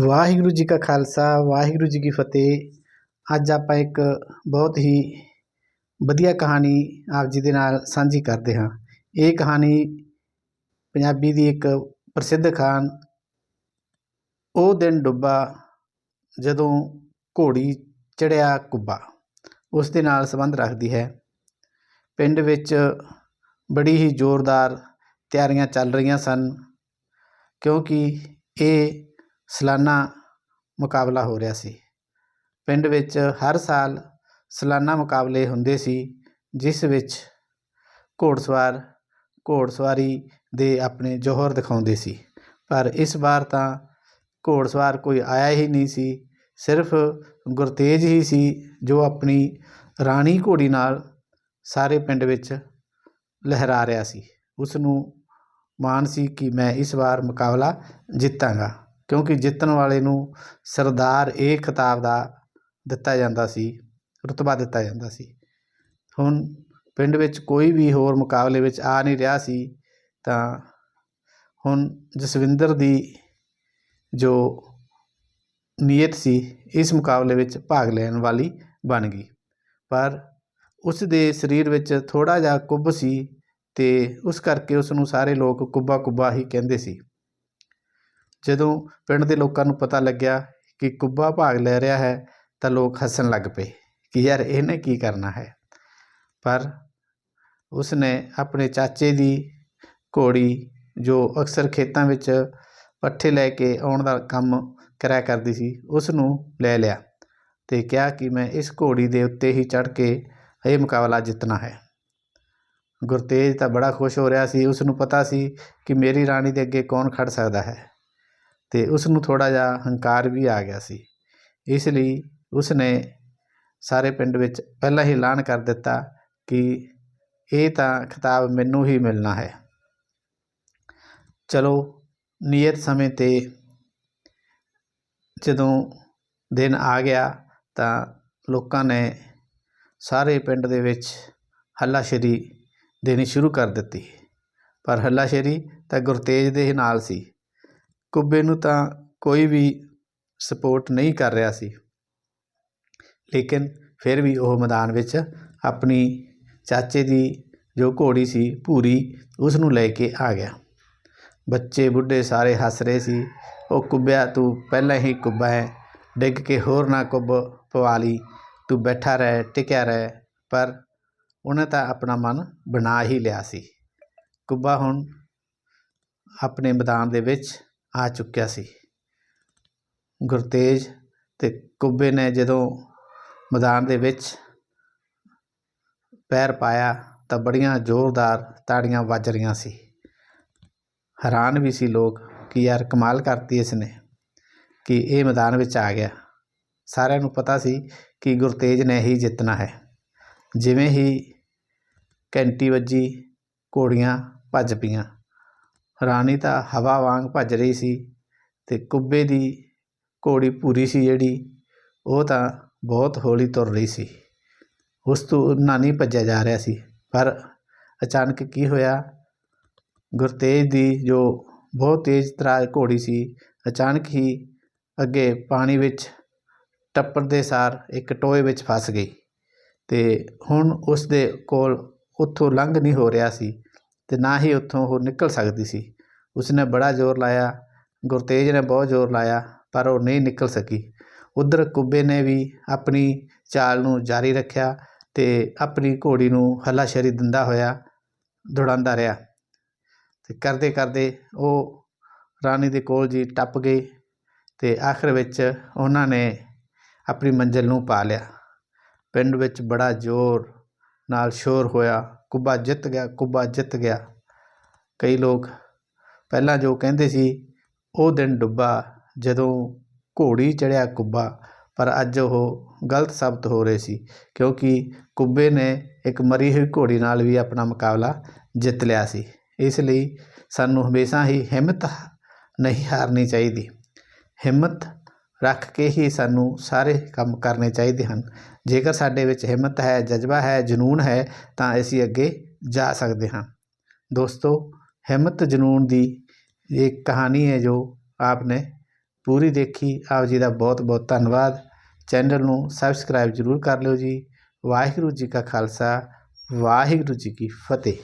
ਵਾਹਿਗੁਰੂ ਜੀ ਕਾ ਖਾਲਸਾ, ਵਾਹਿਗੁਰੂ ਜੀ ਕੀ ਫਤਿਹ। ਅੱਜ ਆਪਾਂ ਇੱਕ ਬਹੁਤ ਹੀ ਵਧੀਆ ਕਹਾਣੀ ਆਪ ਜੀ ਦੇ ਨਾਲ ਸਾਂਝੀ ਕਰਦੇ ਹਾਂ। ਇਹ ਕਹਾਣੀ ਪੰਜਾਬੀ ਦੀ ਇੱਕ ਪ੍ਰਸਿੱਧ ਖਾਨ, ਉਹ ਦਿਨ ਡੁੱਬਾ ਜਦੋਂ ਘੋੜੀ ਚੜਿਆ ਕੁੱਬਾ। ਉਸ ਦੇ ਨਾਲ ਸੰਬੰਧ ਰੱਖਦੀ ਹੈ। ਪਿੰਡ ਵਿੱਚ ਬੜੀ ਹੀ ਜ਼ੋਰਦਾਰ ਤਿਆਰੀਆਂ ਚੱਲ ਰਹੀਆਂ ਸਨ, ਕਿਉਂਕਿ ਇਹ ਸਲਾਨਾ ਮੁਕਾਬਲਾ ਹੋ ਰਿਹਾ ਸੀ। ਪਿੰਡ ਵਿੱਚ ਹਰ ਸਾਲ ਸਲਾਨਾ ਮੁਕਾਬਲੇ ਹੁੰਦੇ ਸੀ, ਜਿਸ ਵਿੱਚ ਘੋੜਸਵਾਰ, ਘੋੜਸਵਾਰੀ ਦੇ ਆਪਣੇ ਜੋਹਰ ਦਿਖਾਉਂਦੇ ਸੀ। ਪਰ ਇਸ ਵਾਰ ਤਾਂ ਘੋੜਸਵਾਰ ਕੋਈ ਆਇਆ ਹੀ ਨਹੀਂ ਸੀ, ਸਿਰਫ ਗੁਰਤੇਜ ਹੀ ਸੀ, ਜੋ ਆਪਣੀ ਰਾਣੀ ਘੋੜੀ ਨਾਲ ਸਾਰੇ ਪਿੰਡ ਵਿੱਚ ਲਹਿਰਾ ਰਿਹਾ ਸੀ। ਉਸ ਨੂੰ ਮਾਣ ਸੀ ਕਿ ਮੈਂ ਇਸ ਵਾਰ ਮੁਕਾਬਲਾ ਜਿੱਤਾਂਗਾ। ਕਿਉਂਕਿ ਜਿੱਤਣ ਵਾਲੇ ਨੂੰ ਸਰਦਾਰ ਇਹ ਖਿਤਾਬ ਦਾ ਦਿੱਤਾ ਜਾਂਦਾ ਸੀ, ਰੁਤਬਾ ਦਿੱਤਾ ਜਾਂਦਾ ਸੀ। ਹੁਣ ਪਿੰਡ ਵਿੱਚ ਕੋਈ ਵੀ ਹੋਰ ਮੁਕਾਬਲੇ ਵਿੱਚ ਆ ਨਹੀਂ ਰਿਹਾ ਸੀ, ਤਾਂ ਹੁਣ ਜਸਵਿੰਦਰ ਦੀ ਜੋ ਨੀਅਤ ਸੀ, ਇਸ ਮੁਕਾਬਲੇ ਵਿੱਚ ਭਾਗ ਲੈਣ ਵਾਲੀ ਬਣ ਗਈ। ਪਰ ਉਸ ਦੇ ਸਰੀਰ ਵਿੱਚ ਥੋੜਾ ਜਿਹਾ ਕੁੱਬ ਸੀ ਤੇ ਉਸ ਕਰਕੇ ਉਸ ਨੂੰ ਸਾਰੇ ਲੋਕ ਕੁੱਬਾ ਕੁੱਬਾ ਹੀ ਕਹਿੰਦੇ ਸੀ। ਜਦੋਂ ਪਿੰਡ ਦੇ ਲੋਕਾਂ ਨੂੰ ਪਤਾ ਲੱਗਿਆ ਕਿ ਕੁੱਬਾ ਭਾਗ ਲੈ ਰਿਹਾ ਹੈ, ਤਾਂ ਲੋਕ ਹੱਸਣ ਲੱਗ ਪਏ ਕਿ ਯਾਰ ਇਹਨੇ ਕੀ ਕਰਨਾ ਹੈ। ਪਰ ਉਸਨੇ ਆਪਣੇ ਚਾਚੇ ਦੀ ਘੋੜੀ, ਜੋ ਅਕਸਰ ਖੇਤਾਂ ਵਿੱਚ ਪੱਠੇ ਲੈ ਕੇ ਆਉਣ ਦਾ ਕੰਮ ਕਰਿਆ ਕਰਦੀ ਸੀ ਉਸ ਨੂੰ ਲੈ ਲਿਆ ਤੇ ਕਿਹਾ ਕਿ ਮੈਂ ਇਸ ਘੋੜੀ ਦੇ ਉੱਤੇ ਹੀ ਚੜ੍ਹ ਕੇ ਇਹ ਮੁਕਾਬਲਾ ਜਿੱਤਣਾ ਹੈ। ਗੁਰਤੇਜ ਤਾਂ ਬੜਾ ਖੁਸ਼ ਹੋ ਰਿਹਾ ਸੀ ਉਸ ਨੂੰ ਪਤਾ ਸੀ ਕਿ ਮੇਰੀ ਰਾਣੀ ਦੇ ਅੱਗੇ ਕੌਣ ਖੜ ਸਕਦਾ ਹੈ। ਤੇ ਉਸ ਨੂੰ ਥੋੜਾ ਜਿਹਾ ਹੰਕਾਰ ਵੀ ਆ ਗਿਆ ਸੀ। ਇਸ ਲਈ ਉਸ ਨੇ ਸਾਰੇ ਪਿੰਡ ਵਿੱਚ ਪਹਿਲਾਂ ਹੀ ਐਲਾਨ ਕਰ ਦਿੱਤਾ ਕਿ ਇਹ ਤਾਂ ਖਿਤਾਬ ਮੈਨੂੰ ਹੀ ਮਿਲਣਾ ਹੈ। ਚਲੋ, ਨਿਯਤ ਸਮੇਂ ਤੇ ਜਦੋਂ ਦਿਨ ਆ ਗਿਆ ਤਾਂ ਲੋਕਾਂ ਨੇ ਸਾਰੇ ਪਿੰਡ ਦੇ ਵਿੱਚ ਹੱਲਾਸ਼ੇਰੀ ਦੇਣੀ ਸ਼ੁਰੂ ਕਰ ਦਿੱਤੀ। ਪਰ ਹੱਲਾਸ਼ੇਰੀ ਤਾਂ ਗੁਰਤੇਜ ਦੇ ਹੀ ਨਾਲ ਸੀ। ਕੁੱਬੇ ਨੂੰ ਤਾਂ ਕੋਈ ਵੀ ਸਪੋਰਟ ਨਹੀਂ ਕਰ ਰਿਹਾ ਸੀ। ਲੇਕਿਨ ਫਿਰ ਵੀ ਉਹ ਮੈਦਾਨ ਵਿੱਚ ਆਪਣੀ ਚਾਚੇ ਦੀ ਜੋ ਘੋੜੀ ਸੀ ਭੂਰੀ ਉਸ ਨੂੰ ਲੈ ਕੇ ਆ ਗਿਆ। ਬੱਚੇ ਬੁੱਢੇ ਸਾਰੇ ਹੱਸ ਰਹੇ ਸੀ। ਉਹ ਕੁੱਬਿਆ, ਤੂੰ ਪਹਿਲਾਂ ਹੀ ਕੁੱਬਾ ਹੈ। ਡਿੱਗ ਕੇ ਹੋਰ ਨਾ ਕੁੱਬ ਪਵਾ ਲਈ। ਤੂੰ ਬੈਠਾ ਰਹਿ, ਟਿਕਿਆ ਰਹਿ। ਪਰ ਉਹਨੇ ਤਾਂ ਆਪਣਾ ਮਨ ਬਣਾ ਹੀ ਲਿਆ ਸੀ। ਕੁੱਬਾ ਹੁਣ ਆਪਣੇ ਮੈਦਾਨ ਦੇ ਵਿੱਚ ਆ ਚੁੱਕਿਆ ਸੀ। ਗੁਰਤੇਜ ਅਤੇ ਕੁੱਬੇ ਨੇ ਜਦੋਂ ਮੈਦਾਨ ਦੇ ਵਿੱਚ ਪੈਰ ਪਾਇਆ ਤਾਂ ਬੜੀਆਂ ਜ਼ੋਰਦਾਰ ਤਾੜੀਆਂ ਵੱਜ ਰਹੀਆਂ ਸੀ। ਹੈਰਾਨ ਵੀ ਸੀ ਲੋਕ ਕਿ ਯਾਰ ਕਮਾਲ ਕਰਤੀ ਇਸ ਨੇ ਕਿ ਇਹ ਮੈਦਾਨ ਵਿੱਚ ਆ ਗਿਆ। ਸਾਰਿਆਂ ਨੂੰ ਪਤਾ ਸੀ ਕਿ ਗੁਰਤੇਜ ਨੇ ਹੀ ਜਿੱਤਣਾ ਹੈ। ਜਿਵੇਂ ਹੀ ਘੰਟੀ ਵੱਜੀ, ਘੋੜੀਆਂ ਭੱਜ ਪਈਆਂ। ਰਾਣੀ ਤਾਂ ਹਵਾ ਵਾਂਗ ਭੱਜ ਰਹੀ ਸੀ ਅਤੇ ਕੁੱਬੇ ਦੀ ਘੋੜੀ ਭੂਰੀ ਸੀ ਜਿਹੜੀ, ਉਹ ਤਾਂ ਬਹੁਤ ਹੌਲੀ ਤੁਰ ਰਹੀ ਸੀ। ਉਸ ਤੋਂ ਨਾ ਨਹੀਂ ਭੱਜਿਆ ਜਾ ਰਿਹਾ ਸੀ, ਪਰ ਅਚਾਨਕ ਕੀ ਹੋਇਆ? ਗੁਰਤੇਜ ਦੀ ਜੋ ਬਹੁਤ ਤੇਜ਼ ਤਰਾਜ ਘੋੜੀ ਸੀ, ਅਚਾਨਕ ਹੀ ਅੱਗੇ ਪਾਣੀ ਵਿੱਚ ਟੱਪਰ ਦੇ ਸਾਰ ਇੱਕ ਟੋਏ ਵਿੱਚ ਫਸ ਗਈ ਤੇ ਹੁਣ ਉਸ ਦੇ ਕੋਲ ਉੱਥੋਂ ਲੰਘ ਨਹੀਂ ਹੋ ਰਿਹਾ ਸੀ ਤੇ ਨਾ ਹੀ ਉੱਥੋਂ ਉਹ ਨਿਕਲ ਸਕਦੀ ਸੀ। ਉਸਨੇ ਬੜਾ ਜ਼ੋਰ ਲਾਇਆ, ਗੁਰਤੇਜ ਨੇ ਬਹੁਤ ਜ਼ੋਰ ਲਾਇਆ, ਪਰ ਉਹ ਨਹੀਂ ਨਿਕਲ ਸਕੀ। ਉਧਰ ਕੁੱਬੇ ਨੇ ਵੀ ਆਪਣੀ ਚਾਲ ਨੂੰ ਜਾਰੀ ਰੱਖਿਆ ਤੇ ਆਪਣੀ ਘੋੜੀ ਨੂੰ ਹੱਲਾਸ਼ੇਰੀ ਦਿੰਦਾ ਹੋਇਆ ਦੌੜਾਉਂਦਾ ਰਿਹਾ। ਤੇ ਕਰਦੇ ਕਰਦੇ ਉਹ ਰਾਣੀ ਦੇ ਕੋਲ ਜੀ ਟੱਪ ਗਏ ਤੇ ਆਖਰ ਵਿੱਚ ਉਹਨਾਂ ਨੇ ਆਪਣੀ ਮੰਜ਼ਿਲ ਨੂੰ ਪਾ ਲਿਆ। ਪਿੰਡ ਵਿੱਚ ਬੜਾ ਜ਼ੋਰ ਨਾਲ ਸ਼ੋਰ ਹੋਇਆ, ਕੁੱਬਾ ਜਿੱਤ ਗਿਆ, ਕੁੱਬਾ ਜਿੱਤ ਗਿਆ। ਕਈ ਲੋਕ ਪਹਿਲਾਂ ਜੋ ਕਹਿੰਦੇ ਸੀ, ਉਹ ਦਿਨ ਡੁੱਬਾ ਜਦੋਂ ਘੋੜੀ ਚੜਿਆ ਕੁੱਬਾ। ਪਰ ਅੱਜ ਉਹ ਗਲਤ ਸਾਬਤ ਹੋ ਰਹੇ ਸੀ, ਕਿਉਂਕਿ ਕੁੱਬੇ ਨੇ ਇੱਕ ਮਰੀ ਹੋਈ ਘੋੜੀ ਨਾਲ ਵੀ ਆਪਣਾ ਮੁਕਾਬਲਾ ਜਿੱਤ ਲਿਆ ਸੀ। ਇਸ ਲਈ ਸਾਨੂੰ ਹਮੇਸ਼ਾ ਹੀ ਹਿੰਮਤ ਨਹੀਂ ਹਾਰਨੀ ਚਾਹੀਦੀ। ਹਿੰਮਤ ਰੱਖ ਕੇ ਹੀ ਸਾਨੂੰ ਸਾਰੇ ਕੰਮ ਕਰਨੇ ਚਾਹੀਦੇ ਹਨ। ਜੇਕਰ ਸਾਡੇ ਵਿੱਚ ਹਿੰਮਤ ਹੈ, ਜਜ਼ਬਾ ਹੈ, ਜਨੂਨ ਹੈ, ਤਾਂ ਅਸੀਂ ਅੱਗੇ ਜਾ ਸਕਦੇ ਹਾਂ। ਦੋਸਤੋ, ਹਿੰਮਤ ਜਨੂਨ ਦੀ ਇੱਕ ਕਹਾਣੀ ਹੈ ਜੋ ਆਪ ਨੇ ਪੂਰੀ ਦੇਖੀ ਆਪ ਜੀ ਦਾ ਬਹੁਤ ਬਹੁਤ ਧੰਨਵਾਦ ਚੈਨਲ ਨੂੰ ਸਬਸਕ੍ਰਾਈਬ ਜ਼ਰੂਰ ਕਰ ਲਿਓ ਜੀ ਵਾਹਿਗੁਰੂ ਜੀ ਕਾ ਖਾਲਸਾ ਵਾਹਿਗੁਰੂ ਜੀ ਕੀ ਫਤਿਹ